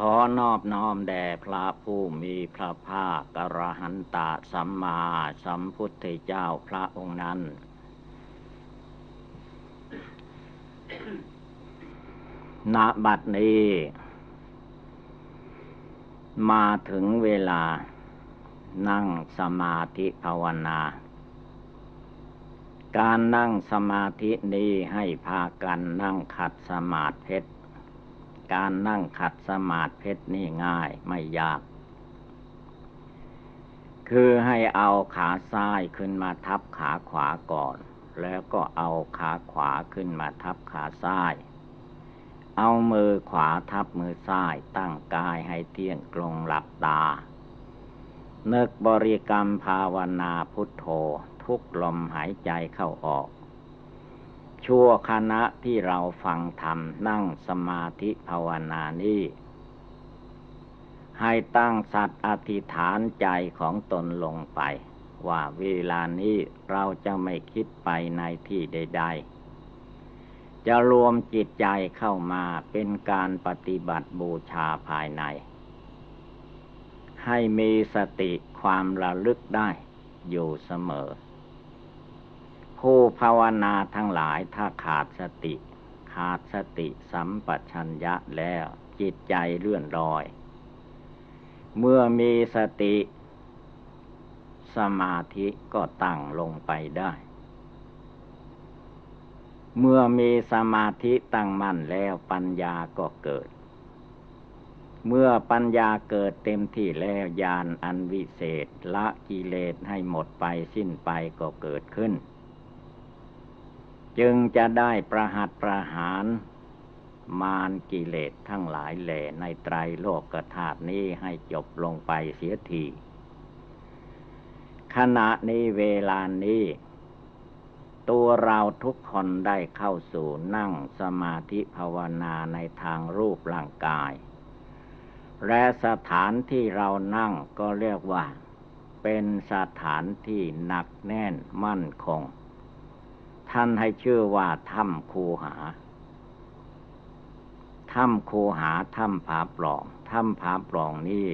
ขอนอบน้อมแด่พระผู้มีพระภาคกระหันตะสัมมาสัมพุทธเจ้าพระองค์นั้น ณ บัดนี้ มาถึงเวลานั่งสมาธิภาวนา การนั่งสมาธินี้ให้พากันนั่งขัดสมาธิเพชร การนั่งขัดสมาธิเพชรนี่ง่ายไม่ยาก คือให้เอาขาซ้ายขึ้นมาทับขาขวาก่อน แล้วก็เอาขาขวาขึ้นมาทับขาซ้าย เอามือขวาทับมือซ้ายตั้งกายให้เที่ยงตรงหลับตา เนึกบริกรรมภาวนาพุทโธ ทุกลมหายใจเข้าออก ชั่วคณะที่เราฟังธรรมนั่งสมาธิภาวนานี้ ให้ตั้งสัตว์อธิษฐานใจของตนลงไป ว่าเวลานี้เราจะไม่คิดไปในที่ใด ๆ จะรวมจิตใจเข้ามาเป็นการปฏิบัติบูชาภายใน ให้มีสติความระลึกได้อยู่เสมอ ผู้ภาวนาทั้งหลายถ้าขาดสติ ขาดสติสัมปชัญญะแล้วจิตใจเลื่อนลอย เมื่อมีสติ สมาธิก็ตั้งลงไปได้ เมื่อมีสมาธิตั้งมั่นแล้วปัญญาก็เกิด เมื่อปัญญาเกิดเต็มที่แล้วญาณอันวิเศษละกิเลสให้หมดไปสิ้นไปก็เกิดขึ้น จึงจะได้ประหัตประหารมารกิเลสทั้งหลายแหล่ในไตรโลกธาตุนี้ให้จบลงไปเสียที ขณะนี้เวลานี้ ตัวเราทุกคนได้เข้าสู่นั่งสมาธิภาวนาในทางรูปร่างกาย และสถานที่เรานั่งก็เรียกว่า เป็นสถานที่หนักแน่นมั่นคง ท่านให้ชื่อว่าถ้ำคูหา ถ้ำคูหาถ้ำผาปล่อง ถ้ำผาปล่องนี่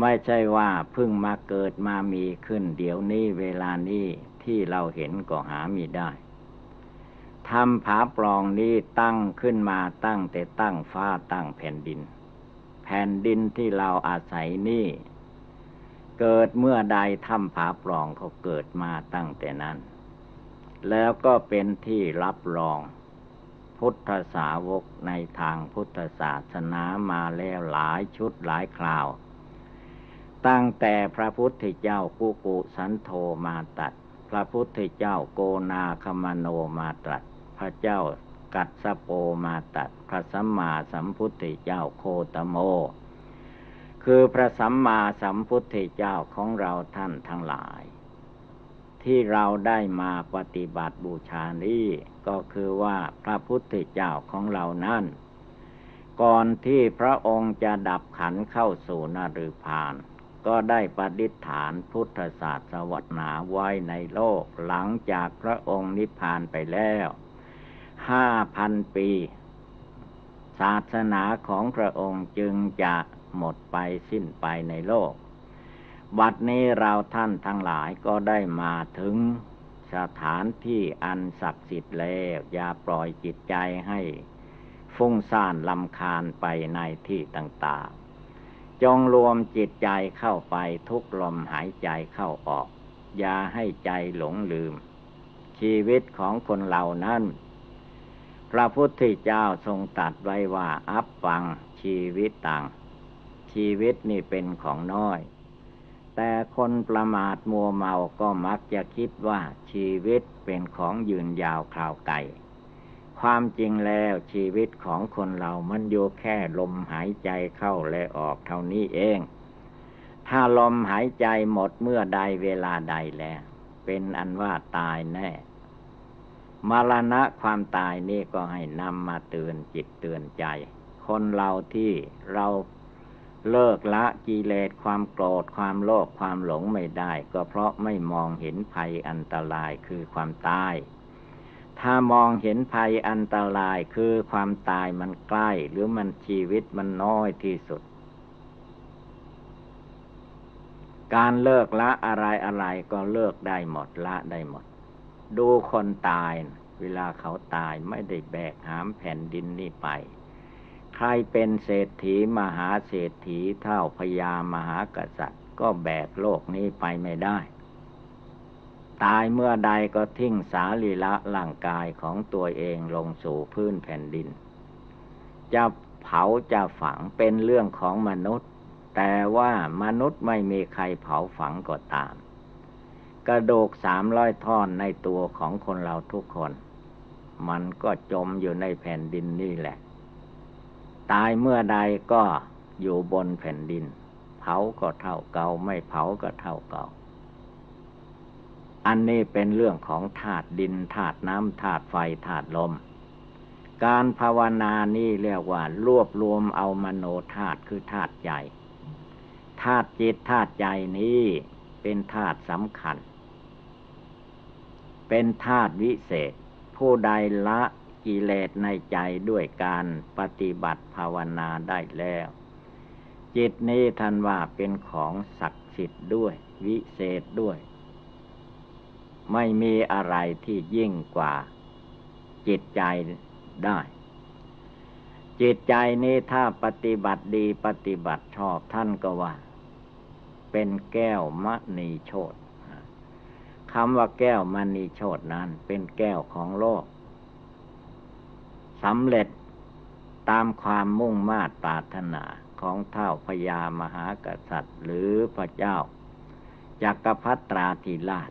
ไม่ใช่ว่าเพิ่งมาเกิดมามีขึ้น เดี๋ยวนี้เวลานี้ที่เราเห็นก็หามีได้ถ้ำผาปล่องนี้ตั้งขึ้นมาตั้งแต่ตั้งฟ้าตั้งแผ่นดิน แผ่นดินที่เราอาศัยนี่เกิดเมื่อใดถ้ำผาปล่องเขาเกิดมาตั้งแต่นั้น แล้วก็เป็นที่รับรอง พุทธสาวกในทางพุทธศาสนามาแล้วหลายชุดหลายคราว ตั้งแต่พระพุทธเจ้ากุกุสันโธมาตัด พระพุทธเจ้าโกนาคมโนมาตรัสพระเจ้ากัสสโปมาตัด พระสัมมาสัมพุทธเจ้าโคตโม คือพระสัมมาสัมพุทธเจ้าของเราท่านทั้งหลาย ที่เราได้มาปฏิบัติบูชานี้ ก็คือว่าพระพุทธเจ้าของเรานั้น ก่อนที่พระองค์จะดับขันเข้าสู่นรุพาน ก็ได้ปฏิษฐานพุทธศาสวนาไว้ในโลก หลังจากพระองค์นิพพานไปแล้วห้าพันปี ศาสนาของพระองค์จึงจะหมดไปสิ้นไปในโลก บัดนี้เราท่านทั้งหลายก็ได้มาถึงสถานที่อันศักดิ์สิทธิ์แล้ว อย่าปล่อยจิตใจให้ ฟุ้งซ่านลำคาญไปในที่ต่างๆ จงรวมจิตใจเข้าไปทุกลมหายใจเข้าออก อย่าให้ใจหลงลืม ชีวิตของคนเหล่านั้น พระพุทธเจ้าทรงตัดไว้ว่าอัปปังชีวิตต่าง ชีวิตนี่เป็นของน้อย แต่คนประมาทมัวเมาก็มักจะคิดว่าชีวิตเป็นของยืนยาวคราวไกลความจริงแล้วชีวิตของคนเรามันอยู่แค่ลมหายใจเข้าและออกเท่านี้เอง ถ้าลมหายใจหมดเมื่อใดเวลาใดแล้ว เป็นอันว่าตายแน่มรณะความตายนี่ก็ให้นำมาเตือนจิตเตือนใจ คนเราที่เรา เลิกละกิเลสความโกรธความโลภความหลงไม่ได้ ก็เพราะไม่มองเห็นภัยอันตรายคือความตาย ถ้ามองเห็นภัยอันตรายคือความตายมันใกล้ หรือมันชีวิตมันน้อยที่สุด การเลิกละอะไรอะไรก็เลิกได้หมดละได้หมด ดูคนตาย เวลาเขาตายไม่ได้แบกหามแผ่นดินนี่ไป ใครเป็นเศรษฐีมหาเศรษฐีเท่าพญามหากษัตริย์ ก็แบกโลกนี้ไปไม่ได้ ตายเมื่อใดก็ทิ้งสาลีละร่างกายของตัวเองลงสู่พื้นแผ่นดิน จะเผาจะฝังเป็นเรื่องของมนุษย์ แต่ว่ามนุษย์ไม่มีใครเผาฝังก็ตาม กระดูกสามร้อยท่อนในตัวของคนเราทุกคน มันก็จมอยู่ในแผ่นดินนี่แหละ ตายเมื่อใดก็อยู่บนแผ่นดิน เผาก็เท่าเก่าไม่เผาก็เท่าเก่า อันนี้เป็นเรื่องของธาตุดินธาตุน้ำธาตุไฟธาตุลม การภาวนานี่เรียกว่ารวบรวมเอามโนธาตุคือธาตุใหญ่ธาตุจิตธาตุใจนี้เป็นธาตุสำคัญ เป็นธาตุวิเศษ ผู้ใดละ กิเลสในใจด้วยการปฏิบัติภาวนาได้แล้ว จิตนี้ท่านว่าเป็นของศักดิ์สิทธิ์ด้วย วิเศษด้วย ไม่มีอะไรที่ยิ่งกว่า จิตใจได้ จิตใจนี้ถ้าปฏิบัติดีปฏิบัติชอบท่านก็ว่า เป็นแก้วมณีโชตคำว่าแก้วมณีโชตนั้น เป็นแก้วของโลก สำเร็จตามความมุ่งมา่ปรารถนาของเท่าพญามหากษัตริย์ หรือพระเจ้าจักรพรรตราธิราช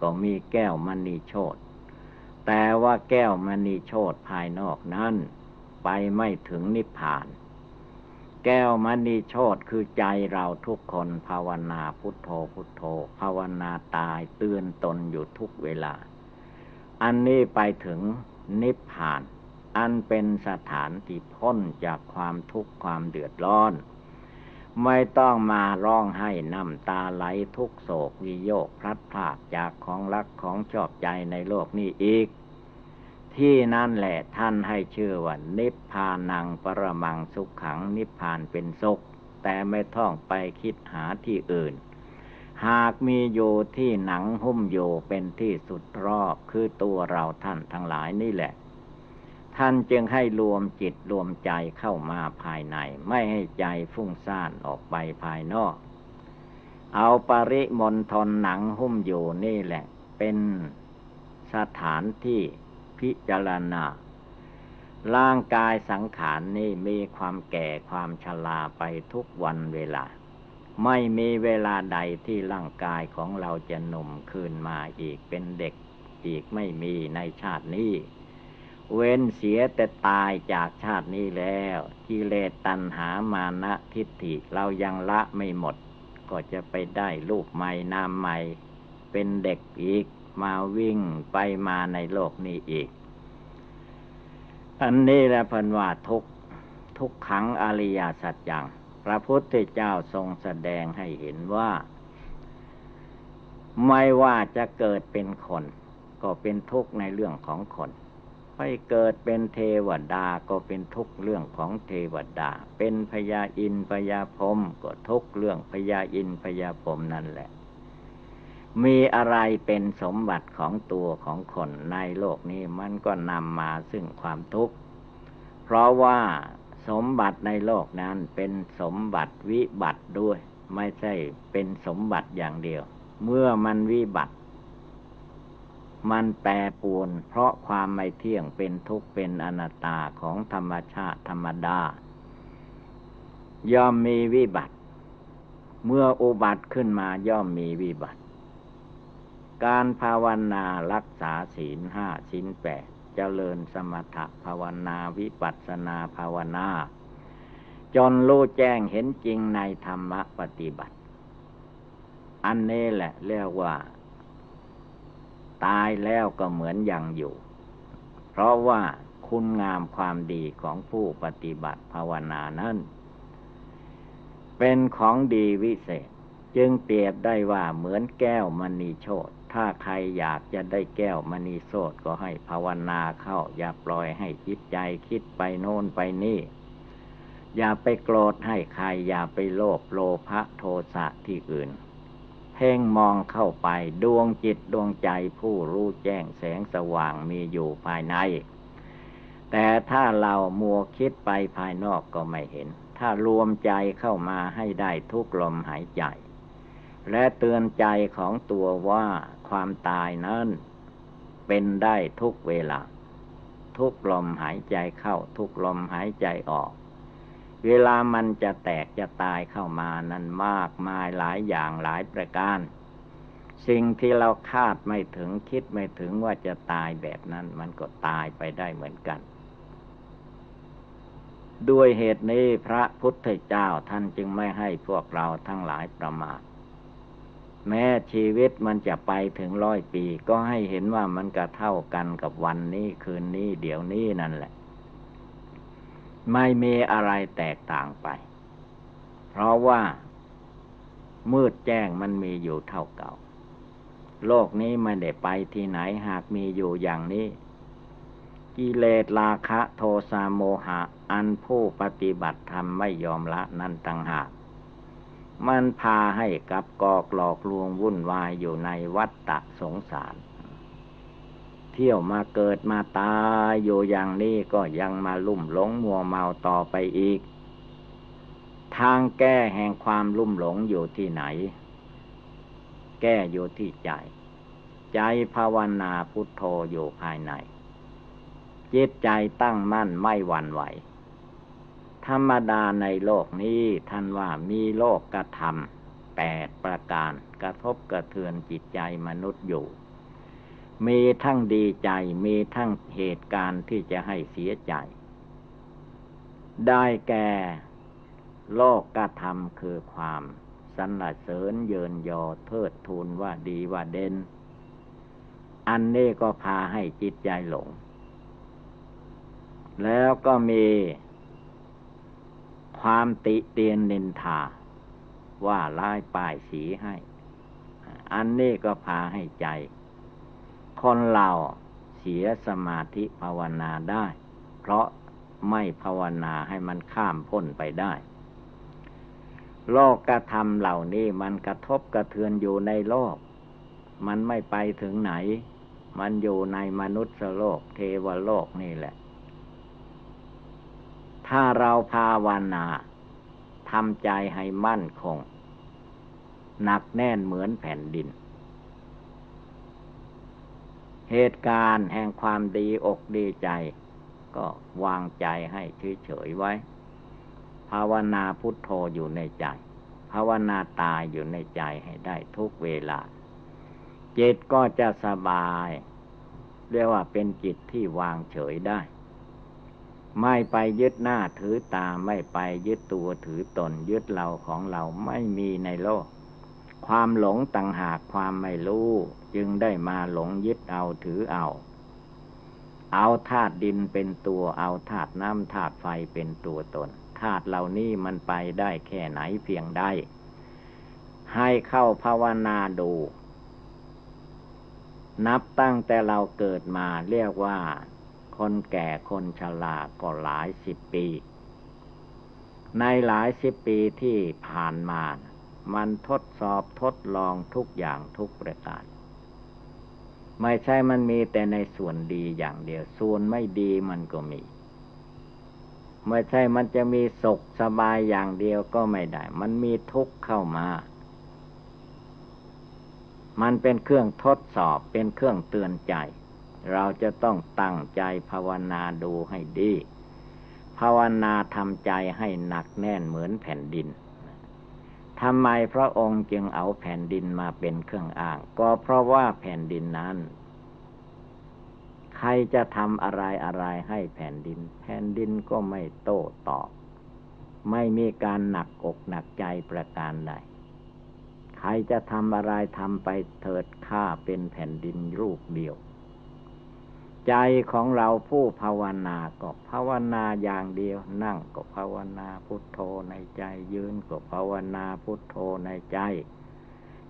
ก็มีแก้วมณีโชตแต่ว่าแก้วมณีโชตภายนอกนั้นไปไม่ถึงนิพพาน แก้วมณีโชตคือใจเราทุกคนภาวนาพุทโธพุทโธ ภาวนาตายเตือนตนอยู่ทุกเวลา อันนี้ไปถึงนิพพาน อันเป็นสถานที่พ้นจากความทุกข์ความเดือดร้อน ไม่ต้องมาร้องให้น้ำตาไหลทุกโศกวิโยกพลัดพรากจากของรักของชอบใจในโลกนี้อีก ที่นั่นแหละท่านให้ชื่อว่านิพพานังปรมังสุขขังนิพพานเป็นสุข แต่ไม่ต้องไปคิดหาที่อื่นหากมีอยู่ที่หนังหุ้มอยู่เป็นที่สุดรอบคือตัวเราท่านทั้งหลายนี่แหละ ท่านจึงให้รวมจิตรวมใจเข้ามาภายใน ไม่ให้ใจฟุ้งซ่านออกไปภายนอก เอาปริมณฑลหนังหุ้มอยู่นี่แหละ เป็นสถานที่พิจารณา ร่างกายสังขารนนี่มีความแก่ความชราไปทุกวันเวลา ไม่มีเวลาใดที่ร่างกายของเราจะหนุ่มคืนมาอีกเป็นเด็กอีกไม่มีในชาตินี้ เว้นเสียแต่ตายจากชาตินี้แล้วกิเลสตัณหามานะทิฏฐิเรายังละไม่หมด ก็จะไปได้ลูกใหม่นามใหม่ เป็นเด็กอีกมาวิ่งไปมาในโลกนี้อีก อันนี้แหละพันว่าทุกทุกขังอริยสัจจังพระพุทธเจ้าทรงแสดงให้เห็นว่า ไม่ว่าจะเกิดเป็นคน ก็เป็นทุกข์ในเรื่องของคน ไปเกิดเป็นเทวดาก็เป็นทุกเรื่องของเทวดา เป็นพญาอินพญาพรมก็ทุกเรื่องพญาอินพญาพรมนั่นแหละ มีอะไรเป็นสมบัติของตัวของคนในโลกนี้มันก็นำมาซึ่งความทุกข์ เพราะว่าสมบัติในโลกนั้นเป็นสมบัติวิบัติด้วย ไม่ใช่เป็นสมบัติอย่างเดียว เมื่อมันวิบัติ มันแปรปวนเพราะความไม่เที่ยงเป็นทุกข์เป็นอนัตตาของธรรมชาติธรรมดา ย่อมมีวิบัติ เมื่ออุบัติขึ้นมาย่อมมีวิบัติ การภาวนารักษาศีลห้าศีลแปดเจริญสมถภาวนาวิปัสสนาภาวนา จนรู้แจ้งเห็นจริงในธรรมปฏิบัติ อันนี้แหละเรียกว่า ตายแล้วก็เหมือนยังอยู่ เพราะว่าคุณงามความดีของผู้ปฏิบัติภาวนานั้น เป็นของดีวิเศษ จึงเปรียบได้ว่าเหมือนแก้วมณีโชตถ้าใครอยากจะได้แก้วมณีโชตก็ให้ภาวนาเข้า อย่าปล่อยให้จิตใจคิดไปโน่นไปนี่ อย่าไปโกรธให้ใคร อย่าไปโลภโลภะโทสะที่อื่น เพ่งมองเข้าไปดวงจิตดวงใจผู้รู้แจ้งแสงสว่างมีอยู่ภายใน แต่ถ้าเรามัวคิดไปภายนอกก็ไม่เห็น ถ้ารวมใจเข้ามาให้ได้ทุกลมหายใจ และเตือนใจของตัวว่าความตายนั้นเป็นได้ทุกเวลา ทุกลมหายใจเข้าทุกลมหายใจออก เวลามันจะแตกจะตายเข้ามานั้นมากมายหลายอย่างหลายประการ สิ่งที่เราคาดไม่ถึงคิดไม่ถึงว่าจะตายแบบนั้นมันก็ตายไปได้เหมือนกัน ด้วยเหตุนี้พระพุทธเจ้าท่านจึงไม่ให้พวกเราทั้งหลายประมาทแม้ชีวิตมันจะไปถึงร้อยปี ก็ให้เห็นว่ามันก็เท่ากันกับวันนี้คืนนี้เดี๋ยวนี้นั่นแหละ ไม่มีอะไรแตกต่างไป เพราะว่า มืดแจ้งมันมีอยู่เท่าเก่า โลกนี้ไม่ได้ไปที่ไหนหากมีอยู่อย่างนี้ กิเลสราคะโทสะโมหะ อันผู้ปฏิบัติธรรมไม่ยอมละนั่นต่างหาก มันพาให้กับกอกหลอกลวงวุ่นวายอยู่ในวัฏฏะสงสาร เที่ยวมาเกิดมาตายอยู่อย่างนี้ก็ยังมาลุ่มหลงมัวเมาต่อไปอีก ทางแก้แห่งความลุ่มหลงอยู่ที่ไหน แก้อยู่ที่ใจ ใจภาวนาพุทโธอยู่ภายในจิตใจตั้งมั่นไม่หวั่นไหว ธรรมดาในโลกนี้ท่านว่ามีโลกกระทำแปดประการกระทบกระเทือนจิตใจมนุษย์อยู่ มีทั้งดีใจ มีทั้งเหตุการณ์ที่จะให้เสียใจ ได้แก่โลกกระทำคือความสรรเสริญเยินยอเทิดทูนว่าดีว่าเด่นอันนี้ก็พาให้จิตใจหลง แล้วก็มีความติเตียนนินทา ว่าร้ายป้ายสีให้ อันนี้ก็พาให้ใจ คนเราเสียสมาธิภาวนาได้ เพราะไม่ภาวนาให้มันข้ามพ้นไปได้ โลกกระทำเหล่านี้มันกระทบกระเทือนอยู่ในโลก มันไม่ไปถึงไหน มันอยู่ในมนุษย์โลกเทวโลกนี่แหละ ถ้าเราภาวนาทำใจให้มั่นคง หนักแน่นเหมือนแผ่นดิน เหตุการณ์แห่งความดีอกดีใจ ก็วางใจให้เฉยๆไว้ ภาวนาพุทโธอยู่ในใจ ภาวนาตายอยู่ในใจให้ได้ทุกเวลา จิตก็จะสบาย เรียกว่าเป็นจิตที่วางเฉยได้ ไม่ไปยึดหน้าถือตาไม่ไปยึดตัวถือตน ยึดเราของเราไม่มีในโลก ความหลงต่างหากความไม่รู้ จึงได้มาหลงยึดเอาถือเอา เอาธาตุดินเป็นตัวเอาธาตุน้ำธาตุไฟเป็นตัวตนธาตุเหล่านี้มันไปได้แค่ไหนเพียงได้ ให้เข้าภาวนาดู นับตั้งแต่เราเกิดมาเรียกว่า คนแก่คนชราก็หลายสิบปี ในหลายสิบปีที่ผ่านมา มันทดสอบทดลองทุกอย่างทุกประการ ไม่ใช่มันมีแต่ในส่วนดีอย่างเดียว ส่วนไม่ดีมันก็มี ไม่ใช่มันจะมีสุขสบายอย่างเดียวก็ไม่ได้ มันมีทุกข์เข้ามา มันเป็นเครื่องทดสอบเป็นเครื่องเตือนใจ เราจะต้องตั้งใจภาวนาดูให้ดี ภาวนาทำใจให้หนักแน่นเหมือนแผ่นดิน ทำไมพระองค์จึงเอาแผ่นดินมาเป็นเครื่องอ้าง ก็เพราะว่าแผ่นดินนั้น ใครจะทำอะไรอะไรให้แผ่นดิน แผ่นดินก็ไม่โต้ตอบ ไม่มีการหนักอกหนักใจประการใดใครจะทำอะไรทำไปเถิดข้าเป็นแผ่นดินรูปเดียว ใจของเราผู้ภาวนาก็ภาวนาอย่างเดียว นั่งก็ภาวนาพุทโธในใจ ยืนก็ภาวนาพุทโธในใจ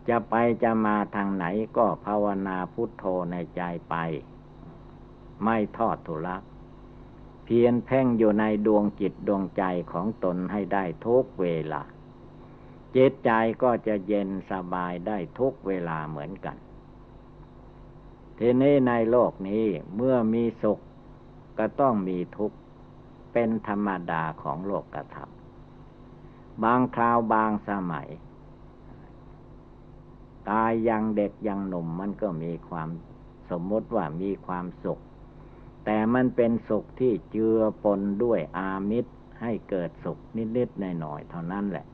จะไปจะมาทางไหนก็ภาวนาพุทโธในใจไป ไม่ทอดทุลักเพียนเพ่งอยู่ในดวงจิตดวงใจของตนให้ได้ทุกเวลาจิตใจก็จะเย็นสบายได้ทุกเวลาเหมือนกัน ทีนี้ในโลกนี้เมื่อมีสุขก็ต้องมีทุกข์ เป็นธรรมดาของโลกกระทำบางคราวบางสมัยกายยังเด็กยังหนุ่มมันก็มีความสมมติว่ามีความสุข แต่มันเป็นสุขที่เจือปนด้วยอามิตรให้เกิดสุขนิดๆหน่อยๆเท่านั้นแหละ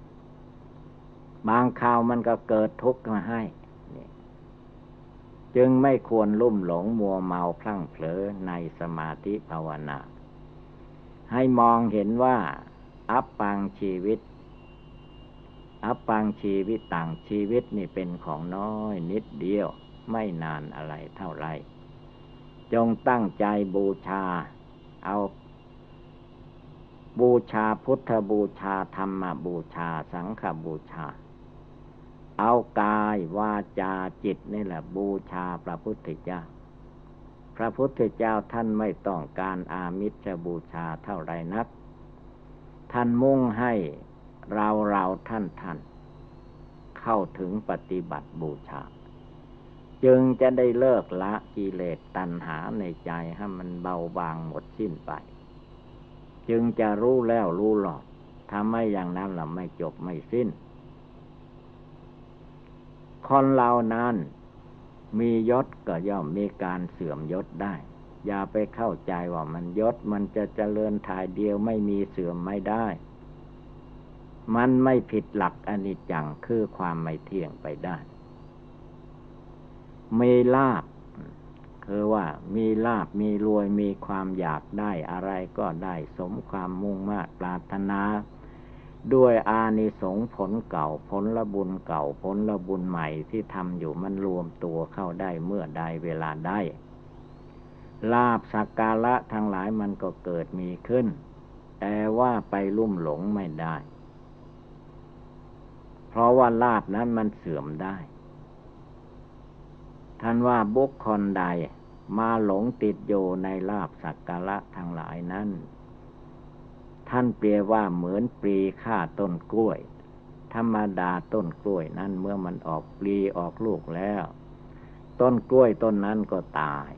บางคราวมันก็เกิดทุกข์มาให้ จึงไม่ควรลุ่มหลงมัวเมาพลั่งเผลอในสมาธิภาวนา ให้มองเห็นว่า อัปปังชีวิต อัปปังชีวิตต่างชีวิตนี่เป็นของน้อยนิดเดียวไม่นานอะไรเท่าไร จงตั้งใจบูชา เอา บูชาพุทธบูชาธรรมบูชาสังฆบูชา เอากายวาจาจิตนี่แหละ บูชาพระพุทธเจ้า พระพุทธเจ้าท่านไม่ต้องการอามิชบูชาเท่าไรนัก ท่านมุ่งให้เราเราท่านท่านเข้าถึงปฏิบัติบูชา จึงจะได้เลิกละกิเลสตัณหาในใจให้มันเบาบางหมดสิ้นไป จึงจะรู้แล้วรู้หลอดทำไม่อย่างนั้นเราไม่จบไม่สิ้น คนเรานั้น มียศก็ย่อมมีการเสื่อมยศได้ อย่าไปเข้าใจว่ามันยศมันจะเจริญถ่ายเดียวไม่มีเสื่อมไม่ได้ มันไม่ผิดหลักอนิจจังคือความไม่เที่ยงไปได้มีลาบคือว่ามีลาบมีรวยมีความอยากได้อะไรก็ได้สมความมุ่งมา่ปรารถนา ด้วยอานิสงผลเก่าผลละบุญเก่าผลละบุญใหม่ที่ทำอยู่มันรวมตัวเข้าได้เมื่อใดเวลาได้ ลาบสักการะทั้งหลายมันก็เกิดมีขึ้น แต่ว่าไปลุ่มหลงไม่ได้ เพราะว่าลาบนั้นมันเสื่อมได้ ท่านว่าบุคคลใดมาหลงติดอยู่ในลาบสักการะทั้งหลายนั้น ท่านเปรียว่าเหมือนปลีฆ่าต้นกล้วย ธรรมดาต้นกล้วยนั้นเมื่อมันออกปลีออกลูกแล้ว ต้นกล้วยต้นนั้นก็ตาย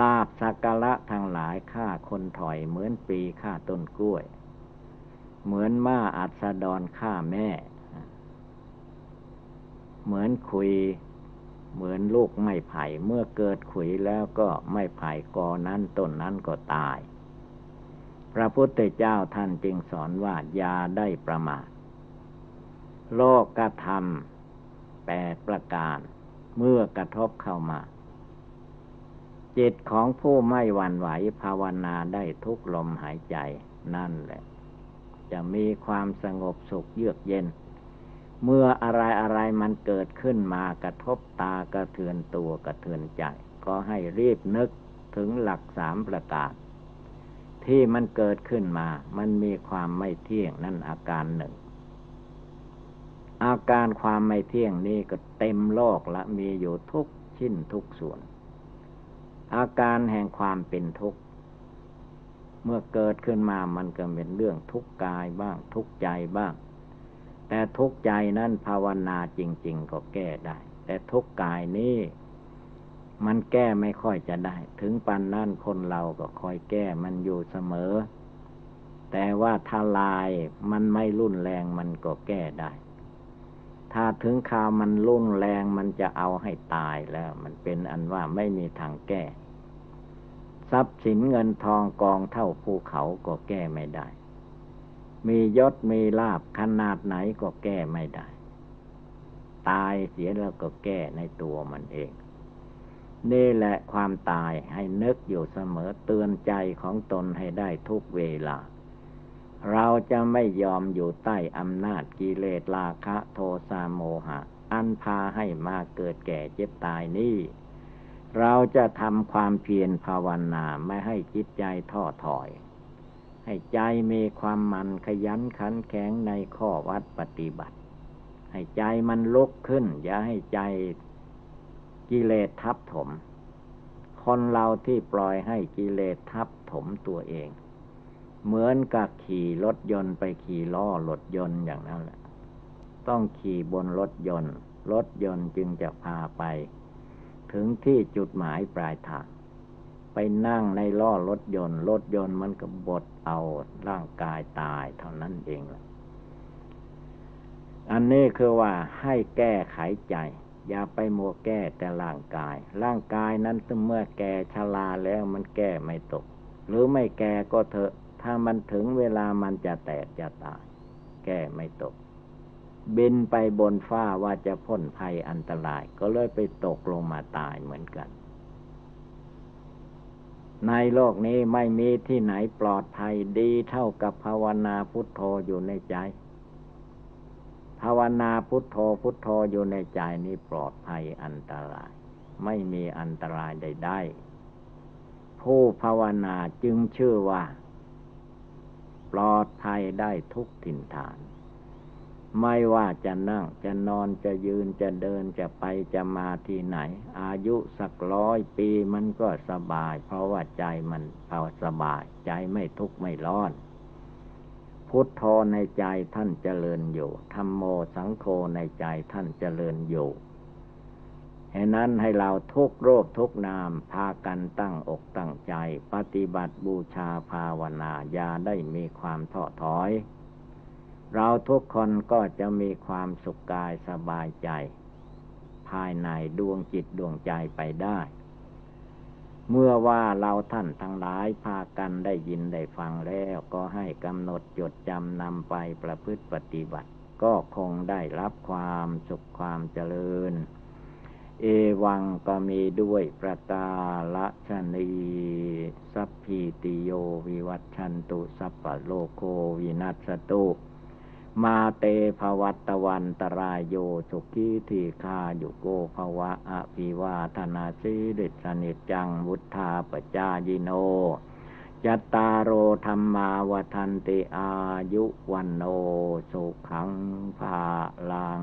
ลาบสักการะทางหลายฆ่าคนถอยเหมือนปีฆ่าต้นกล้วย เหมือนม้าอัศดรฆ่าแม่ เหมือนคุยเหมือนลูกไม้ไผ่เมื่อเกิดขุยแล้วก็ไม่ไผ่กอนั้นต้นนั้นก็ตาย พระพุทธเจ้าท่านจึงสอนว่าอย่าได้ประมาทโลกกระทำแปดประการ เมื่อกระทบเข้ามา จิตของผู้ไม่หวั่นไหวภาวนาได้ทุกลมหายใจนั่นแหละ จะมีความสงบสุขเยือกเย็น เมื่ออะไรอะไรมันเกิดขึ้นมากระทบตากระเทือนตัวกระเทือนใจ ก็ให้รีบนึกถึงหลักสามประการ ที่มันเกิดขึ้นมา มันมีความไม่เที่ยงนั่นอาการหนึ่ง อาการความไม่เที่ยงนี่ก็เต็มโลกละมีอยู่ทุกชิ้นทุกส่วน อาการแห่งความเป็นทุกข์ เมื่อเกิดขึ้นมามันก็เป็นเรื่องทุกกายบ้างทุกใจบ้าง แต่ทุกใจนั้นภาวนาจริง ๆ ก็แก้ได้ แต่ทุกกายนี้ มันแก้ไม่ค่อยจะได้ ถึงปันนั่นคนเราก็คอยแก้มันอยู่เสมอ แต่ว่าถ้าลายมันไม่รุนแรงมันก็แก้ได้ ถ้าถึงข่าวมันรุนแรงมันจะเอาให้ตายแล้ว มันเป็นอันว่าไม่มีทางแก้ ทรัพย์สินเงินทองกองเท่าภูเขาก็แก้ไม่ได้ มียศมีลาบขนาดไหนก็แก้ไม่ได้ ตายเสียแล้วก็แก้ในตัวมันเอง นี่แหละความตายให้นึกอยู่เสมอเตือนใจของตนให้ได้ทุกเวลา เราจะไม่ยอมอยู่ใต้อำนาจกิเลสราคะโทสะโมหะ อันพาให้มาเกิดแก่เจ็บตายนี่ เราจะทำความเพียรภาวนาไม่ให้จิตใจท้อถอย ให้ใจมีความมันขยันขันแข็งในข้อวัดปฏิบัติ ให้ใจมันลุกขึ้น อย่าให้ใจ กิเลสทับถม คนเราที่ปล่อยให้กิเลสทับถมตัวเอง เหมือนกับขี่รถยนต์ไปขี่ล้อรถยนต์อย่างนั้นแหละ ต้องขี่บนรถยนต์ รถยนต์จึงจะพาไป ถึงที่จุดหมายปลายทางไปนั่งในล้อรถยนต์ รถยนต์มันก็บดเอาร่างกายตายเท่านั้นเองละอันนี้คือว่าให้แก้ไขใจ อย่าไปมัวแก้แต่ร่างกาย ร่างกายนั้นเมื่อแก่ชราแล้วมันแก้ไม่ตก หรือไม่แก่ก็เถอะ ถ้ามันถึงเวลามันจะแตกจะตาย แก้ไม่ตก บินไปบนฟ้าว่าจะพ้นภัยอันตราย ก็เลยไปตกลงมาตายเหมือนกัน ในโลกนี้ไม่มีที่ไหนปลอดภัยดีเท่ากับภาวนาพุทโธอยู่ในใจ ภาวนาพุทโธพุทโธอยู่ในใจนี้ปลอดภัยอันตราย ไม่มีอันตรายใดๆผู้ภาวนาจึงชื่อว่า ปลอดภัยได้ทุกถิ่นฐาน ไม่ว่าจะนั่งจะนอนจะยืนจะเดินจะไปจะมาที่ไหน อายุสักร้อยปีมันก็สบาย เพราะว่าใจมันเผาสบาย ใจไม่ทุกข์ไม่ร้อน พุทโธในใจท่านเจริญอยู่ธรรมโมสังโฆในใจท่านเจริญอยู่เหตนั้นให้เราทุกโรคทุกนามพากันตั้งอกตั้งใจ ปฏิบัติบูชาภาวนาอย่าได้มีความท้อถอย เราทุกคนก็จะมีความสุขกายสบายใจ ภายในดวงจิตดวงใจไปได้ เมื่อว่าเราท่านทั้งหลายพากันได้ยินได้ฟังแล้วก็ให้กำหนดจดจำนำไปประพฤติปฏิบัติ ก็คงได้รับความสุขความเจริญ เอวังก็มีด้วยประกาละชนีสัพพิติโยวิวัตชันตุสัพพโลโควินัสตุ มาเตภวัตวันตรายโยสุขีทีคาอยู่โกภวะอภิวาธนาสีดิสนิจังวุธาปจายิโนจัตตารโอธรรมาวทันติอายุวันโนสุขังภาลัง